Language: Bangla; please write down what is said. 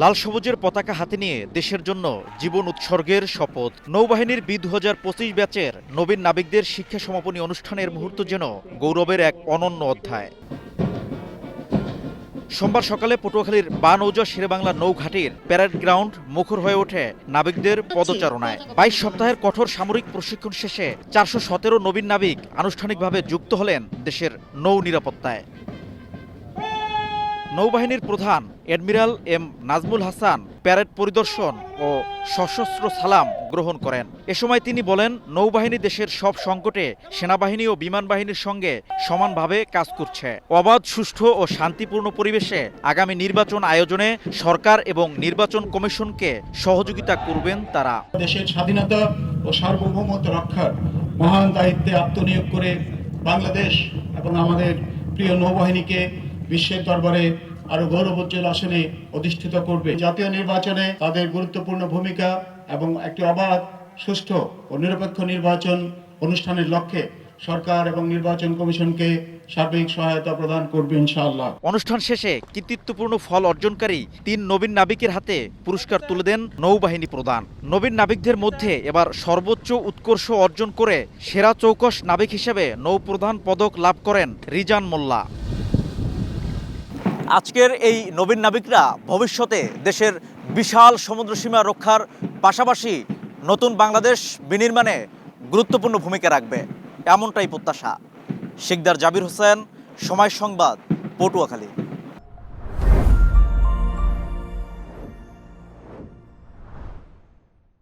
লাল সবুজের পতাকা হাতে নিয়ে দেশের জন্য জীবন উৎসর্গের শপথ। নৌবাহিনীর বি দু হাজার পঁচিশ ব্যাচের নবীন নাবিকদের শিক্ষা সমাপনী অনুষ্ঠানের মুহূর্ত যেন গৌরবের এক অনন্য অধ্যায়। সোমবার সকালে পটুয়াখালীর বানৌজা শেরেবাংলা নৌঘাটির প্যারেড গ্রাউন্ড মুখর হয়ে ওঠে নাবিকদের পদচারণায়। বাইশ সপ্তাহের কঠোর সামরিক প্রশিক্ষণ শেষে চারশো সতেরো নবীন নাবিক আনুষ্ঠানিকভাবে যুক্ত হলেন দেশের নৌ নিরাপত্তায়। নৌবাহিনীর প্রধান admiral M Nazmul Hasan parade পরিদর্শন ও সশস্ত্র সালাম গ্রহণ করেন। এ সময় তিনি বলেন, নৌবাহিনী দেশের সব সংকটে সেনাবাহিনী ও বিমান বাহিনীর সঙ্গে সমানভাবে কাজ করছে। অবাধ, সুষ্ঠু ও শান্তিপূর্ণ পরিবেশে আগামী নির্বাচন আয়োজনে সরকার এবং নির্বাচন কমিশনকে সহযোগিতা করবেন তারা। দেশের স্বাধীনতা ও সার্বভৌমত্ব রক্ষার মহান দায়িত্বে আত্মনিয়োগ করে বাংলাদেশ এবং আমাদের প্রিয় নৌবাহিনীকে বিশ্বের দরবারে আরও গৌরবোজ্জ্বল আসনে অধিষ্ঠিত করবে। জাতীয় নির্বাচনে তাদের গুরুত্বপূর্ণ ভূমিকা এবং একটি অবাধ, সুষ্ঠু ও নিরপেক্ষ নির্বাচন অনুষ্ঠানের লক্ষ্যে সরকার এবং নির্বাচন কমিশনকে সার্বিক সহায়তা প্রদান করবে ইনশাআল্লাহ। অনুষ্ঠান শেষে কৃতিত্বপূর্ণ ফল অর্জনকারী তিন নবীন নাবিকের হাতে পুরস্কার তুলে দেন নৌবাহিনী প্রধান। নবীন নাবিকদের মধ্যে এবার সর্বোচ্চ উৎকর্ষ অর্জন করে সেরা চৌকস নাবিক হিসেবে নৌপ্রধান পদক লাভ করেন রিজান মোল্লা। আজকের এই নবীন নাবিকরা ভবিষ্যতে দেশের বিশাল সমুদ্র সীমা রক্ষার পাশাপাশি নতুন বাংলাদেশ বিনির্মাণে গুরুত্বপূর্ণ ভূমিকা রাখবে, এমনটাই প্রত্যাশা। শিকদার জাবির হোসেন, সময় সংবাদ, পটুয়াখালী।